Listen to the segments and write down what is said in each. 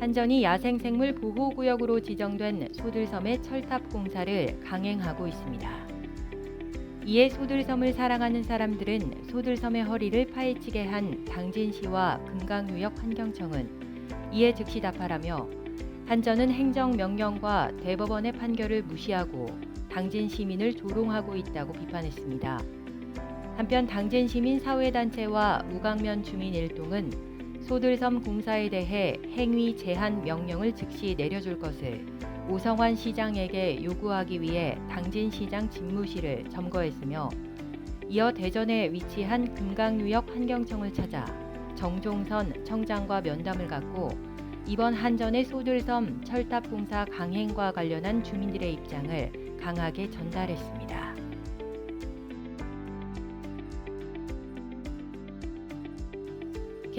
한전이 야생생물 보호구역으로 지정된 소들섬의 철탑 공사를 강행하고 있습니다. 이에 소들섬을 사랑하는 사람들은 소들섬의 허리를 파헤치게 한 당진시와 금강유역 환경청은 이에 즉시 답하라며 한전은 행정명령과 대법원의 판결을 무시하고 당진 시민을 조롱하고 있다고 비판했습니다. 한편 당진 시민 사회단체와 우강면 주민 일동은 소들섬 공사에 대해 행위 제한 명령을 즉시 내려줄 것을 오성환 시장에게 요구하기 위해 당진 시장 집무실을 점거했으며 이어 대전에 위치한 금강유역 환경청을 찾아 정종선 청장과 면담을 갖고 이번 한전의 소들섬 철탑 공사 강행과 관련한 주민들의 입장을 강하게 전달했습니다.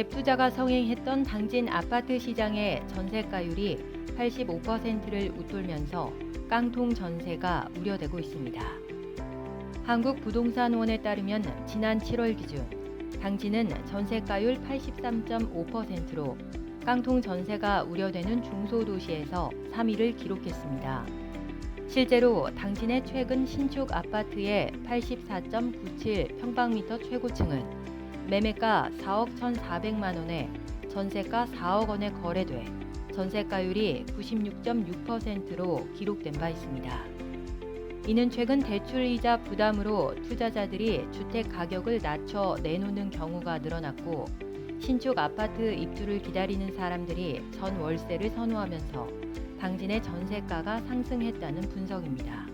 갭투자가 성행했던 당진 아파트 시장의 전세가율이 85%를 웃돌면서 깡통 전세가 우려되고 있습니다. 한국부동산원에 따르면 지난 7월 기준 당진은 전세가율 83.5%로 깡통 전세가 우려되는 중소도시에서 3위를 기록했습니다. 실제로 당진의 최근 신축 아파트의 84.97 평방미터 최고층은 매매가 4억 1,400만 원에 전세가 4억 원에 거래돼 전세가율이 96.6%로 기록된 바 있습니다. 이는 최근 대출이자 부담으로 투자자들이 주택 가격을 낮춰 내놓는 경우가 늘어났고 신축 아파트 입주를 기다리는 사람들이 전 월세를 선호하면서 당진의 전세가가 상승했다는 분석입니다.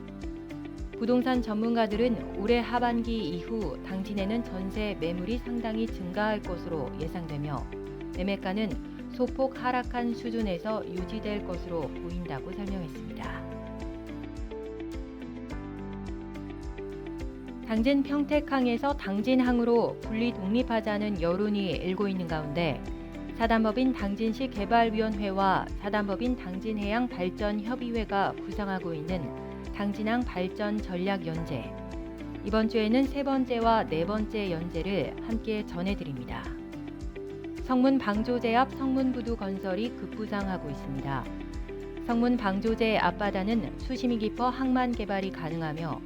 부동산 전문가들은 올해 하반기 이후 당진에는 전세 매물이 상당히 증가할 것으로 예상되며 매매가는 소폭 하락한 수준에서 유지될 것으로 보인다고 설명했습니다. 당진 평택항에서 당진항으로 분리 독립하자는 여론이 일고 있는 가운데 사단법인 당진시 개발위원회와 사단법인 당진해양 발전협의회가 구상하고 있는 당진항 발전 전략 연재. 이번 주에는 세 번째와 네 번째 연재를 함께 전해드립니다. 성문 방조제 앞 성문부두 건설이 급부상하고 있습니다. 성문 방조제 앞바다는 수심이 깊어 항만 개발이 가능하며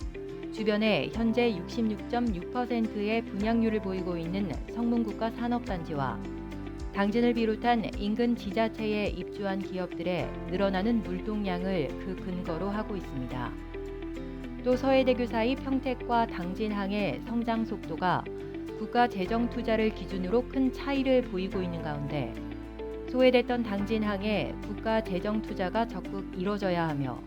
주변에 현재 66.6%의 분양률을 보이고 있는 성문국가 산업단지와 당진을 비롯한 인근 지자체에 입주한 기업들의 늘어나는 물동량을 그 근거로 하고 있습니다. 또 서해대교 사이 평택과 당진항의 성장 속도가 국가 재정 투자를 기준으로 큰 차이를 보이고 있는 가운데 소외됐던 당진항에 국가 재정 투자가 적극 이뤄져야 하며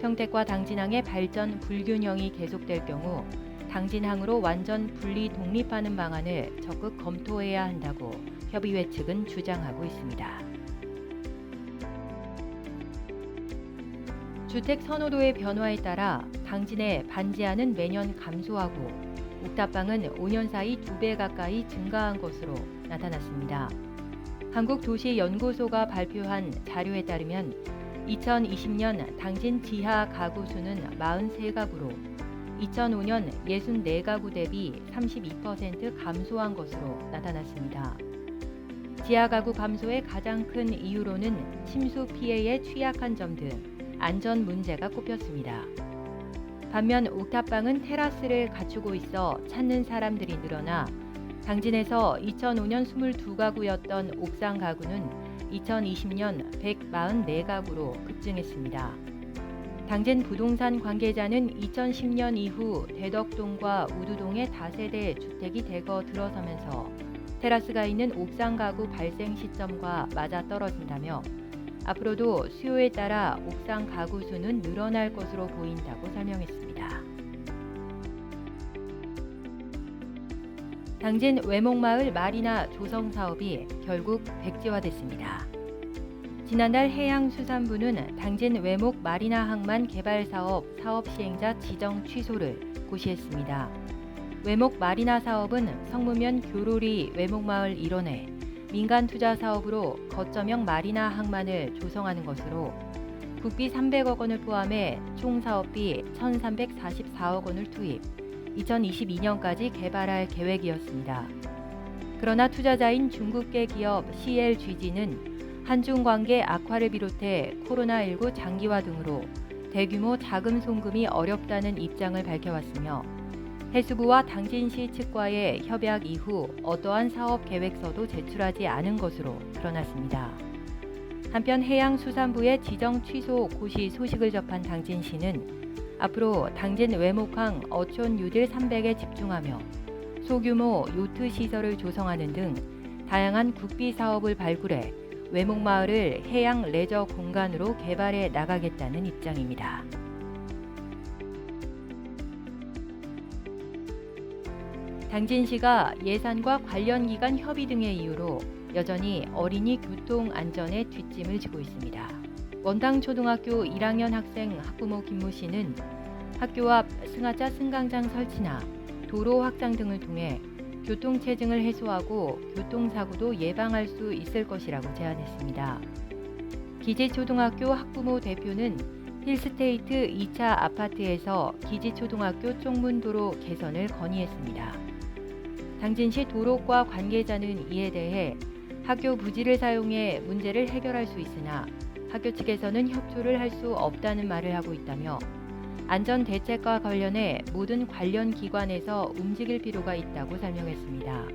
평택과 당진항의 발전 불균형이 계속될 경우 당진항으로 완전 분리 독립하는 방안을 적극 검토해야 한다고 협의회 측은 주장하고 있습니다. 주택 선호도의 변화에 따라 당진의 반지하는 매년 감소하고 옥탑방은 5년 사이 2배 가까이 증가한 것으로 나타났습니다. 한국도시연구소가 발표한 자료에 따르면 2020년 당진 지하 가구 수는 43가구로 2005년 64가구 대비 32% 감소한 것으로 나타났습니다. 지하 가구 감소의 가장 큰 이유로는 침수 피해에 취약한 점 등 안전 문제가 꼽혔습니다. 반면 옥탑방은 테라스를 갖추고 있어 찾는 사람들이 늘어나 당진에서 2005년 22가구였던 옥상 가구는 2020년 144가구로 급증했습니다. 당진 부동산 관계자는 2010년 이후 대덕동과 우두동의 다세대 주택이 대거 들어서면서 테라스가 있는 옥상 가구 발생 시점과 맞아 떨어진다며 앞으로도 수요에 따라 옥상 가구 수는 늘어날 것으로 보인다고 설명했습니다. 당진 외목마을 마리나 조성 사업이 결국 백지화됐습니다. 지난달 해양수산부는 당진 외목 마리나 항만 개발 사업 사업 시행자 지정 취소를 고시했습니다. 외목 마리나 사업은 성무면 교로리 외목마을 일원에 민간 투자 사업으로 거점형 마리나 항만을 조성하는 것으로 국비 300억 원을 포함해 총 사업비 1,344억 원을 투입, 2022년까지 개발할 계획이었습니다. 그러나 투자자인 중국계 기업 CLGG는 한중 관계 악화를 비롯해 코로나19 장기화 등으로 대규모 자금 송금이 어렵다는 입장을 밝혀왔으며 해수부와 당진시 측과의 협약 이후 어떠한 사업 계획서도 제출하지 않은 것으로 드러났습니다. 한편 해양수산부의 지정 취소 고시 소식을 접한 당진시는 앞으로 당진 외목항 어촌 뉴딜 300에 집중하며 소규모 요트 시설을 조성하는 등 다양한 국비 사업을 발굴해 외목마을을 해양 레저 공간으로 개발해 나가겠다는 입장입니다. 당진시가 예산과 관련 기관 협의 등의 이유로 여전히 어린이 교통 안전에 뒷짐을 지고 있습니다. 원당 초등학교 1학년 학생 학부모 김모 씨는 학교 앞 승하차 승강장 설치나 도로 확장 등을 통해 교통 체증을 해소하고 교통사고도 예방할 수 있을 것이라고 제안했습니다. 기지초등학교 학부모 대표는 힐스테이트 2차 아파트에서 기지초등학교 쪽문도로 개선을 건의했습니다. 당진시 도로과 관계자는 이에 대해 학교 부지를 사용해 문제를 해결할 수 있으나 학교 측에서는 협조를 할 수 없다는 말을 하고 있다며 안전 대책과 관련해 모든 관련 기관에서 움직일 필요가 있다고 설명했습니다.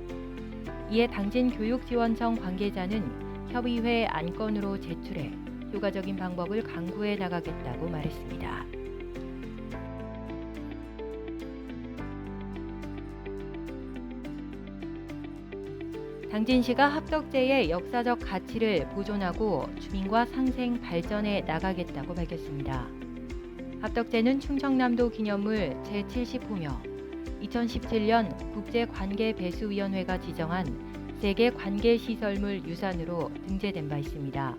이에 당진 교육지원청 관계자는 협의회 안건으로 제출해 효과적인 방법을 강구해 나가겠다고 말했습니다. 당진시가 합덕제의 역사적 가치를 보존하고 주민과 상생 발전해 나가겠다고 밝혔습니다. 합덕제는 충청남도 기념물 제70호며 2017년 국제관계배수위원회가 지정한 세계 관계시설물 유산으로 등재된 바 있습니다.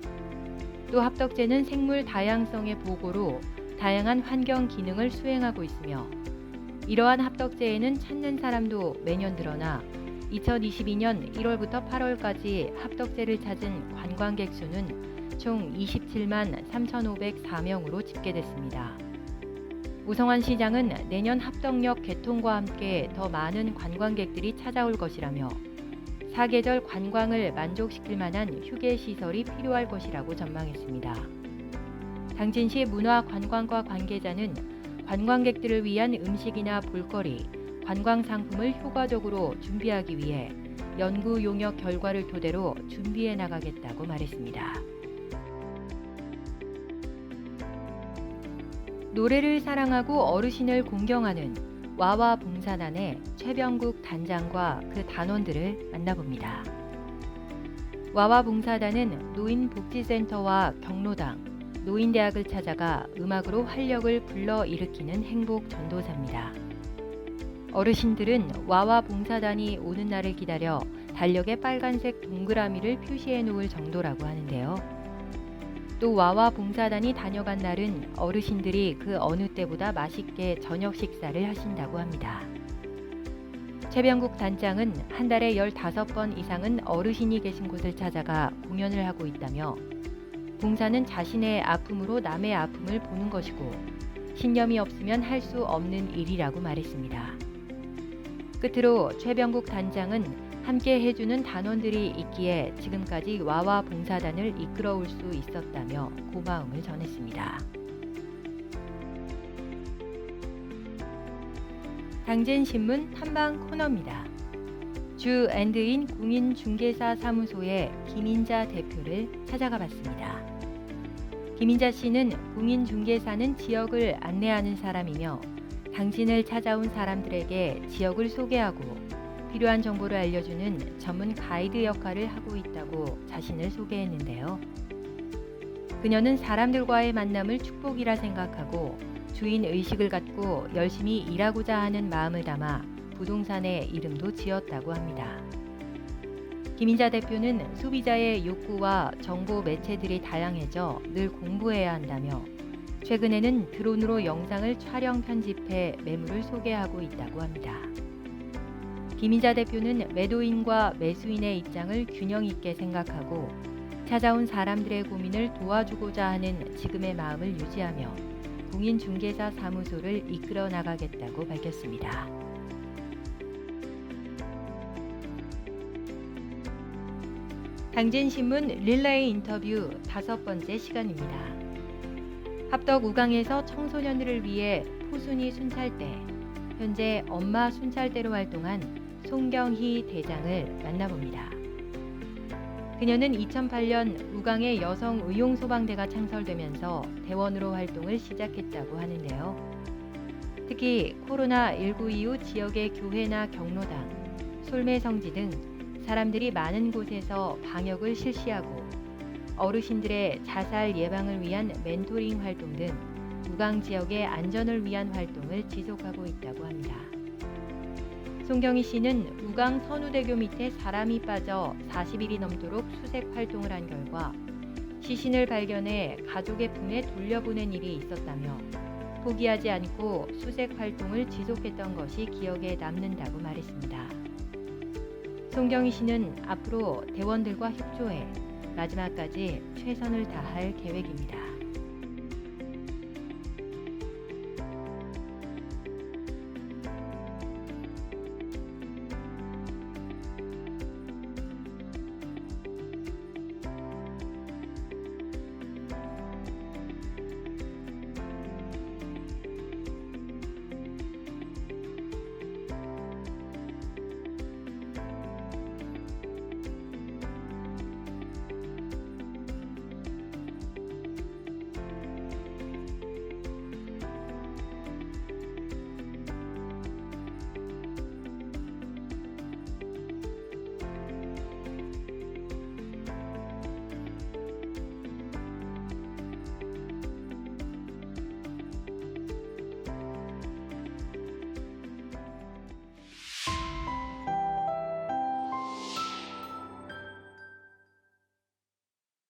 또 합덕제는 생물 다양성의 보고로 다양한 환경 기능을 수행하고 있으며 이러한 합덕제에는 찾는 사람도 매년 늘어나 2022년 1월부터 8월까지 합덕제를 찾은 관광객 수는 총 27만 3,504명으로 집계됐습니다. 우성환 시장은 내년 합덕역 개통과 함께 더 많은 관광객들이 찾아올 것이라며 사계절 관광을 만족시킬 만한 휴게 시설이 필요할 것이라고 전망했습니다. 당진시 문화관광과 관계자는 관광객들을 위한 음식이나 볼거리, 관광 상품을 효과적으로 준비하기 위해 연구 용역 결과를 토대로 준비해 나가겠다고 말했습니다. 노래를 사랑하고 어르신을 공경하는 와와 봉사단의 최병국 단장과 그 단원들을 만나봅니다. 와와 봉사단은 노인복지센터와 경로당, 노인대학을 찾아가 음악으로 활력을 불러일으키는 행복 전도사입니다. 어르신들은 와와 봉사단이 오는 날을 기다려 달력에 빨간색 동그라미를 표시해 놓을 정도라고 하는데요. 또 와와 봉사단이 다녀간 날은 어르신들이 그 어느 때보다 맛있게 저녁 식사를 하신다고 합니다. 최병국 단장은 한 달에 15번 이상은 어르신이 계신 곳을 찾아가 공연을 하고 있다며 봉사는 자신의 아픔으로 남의 아픔을 보는 것이고 신념이 없으면 할 수 없는 일이라고 말했습니다. 끝으로 최병국 단장은 함께 해주는 단원들이 있기에 지금까지 와와 봉사단을 이끌어올 수 있었다며 고마움을 전했습니다. 당진신문 탐방 코너입니다. 주 엔드인 공인중개사 사무소의 김인자 대표를 찾아가 봤습니다. 김인자 씨는 공인중개사는 지역을 안내하는 사람이며 당진을 찾아온 사람들에게 지역을 소개하고 필요한 정보를 알려주는 전문 가이드 역할을 하고 있다고 자신을 소개했는데요. 그녀는 사람들과의 만남을 축복이라 생각하고 주인 의식을 갖고 열심히 일하고자 하는 마음을 담아 부동산의 이름도 지었다고 합니다. 김인자 대표는 소비자의 욕구와 정보 매체들이 다양해져 늘 공부해야 한다며 최근에는 드론으로 영상을 촬영 편집해 매물을 소개하고 있다고 합니다. 김희자 대표는 매도인과 매수인의 입장을 균형 있게 생각하고 찾아온 사람들의 고민을 도와주고자 하는 지금의 마음을 유지하며 공인중개사 사무소를 이끌어 나가겠다고 밝혔습니다. 당진신문 릴레이 인터뷰 다섯 번째 시간입니다. 합덕 우강에서 청소년들을 위해 포순이 순찰대, 현재 엄마 순찰대로 활동한 송경희 대장을 만나봅니다. 그녀는 2008년 우강의 여성 의용 소방대가 창설되면서 대원으로 활동을 시작했다고 하는데요. 특히 코로나19 이후 지역의 교회나 경로당, 솔매성지 등 사람들이 많은 곳에서 방역을 실시하고 어르신들의 자살 예방을 위한 멘토링 활동 등 우강 지역의 안전을 위한 활동을 지속하고 있다고 합니다. 송경희 씨는 우강 선우대교 밑에 사람이 빠져 40일이 넘도록 수색 활동을 한 결과 시신을 발견해 가족의 품에 돌려보낸 일이 있었다며 포기하지 않고 수색 활동을 지속했던 것이 기억에 남는다고 말했습니다. 송경희 씨는 앞으로 대원들과 협조해 마지막까지 최선을 다할 계획입니다.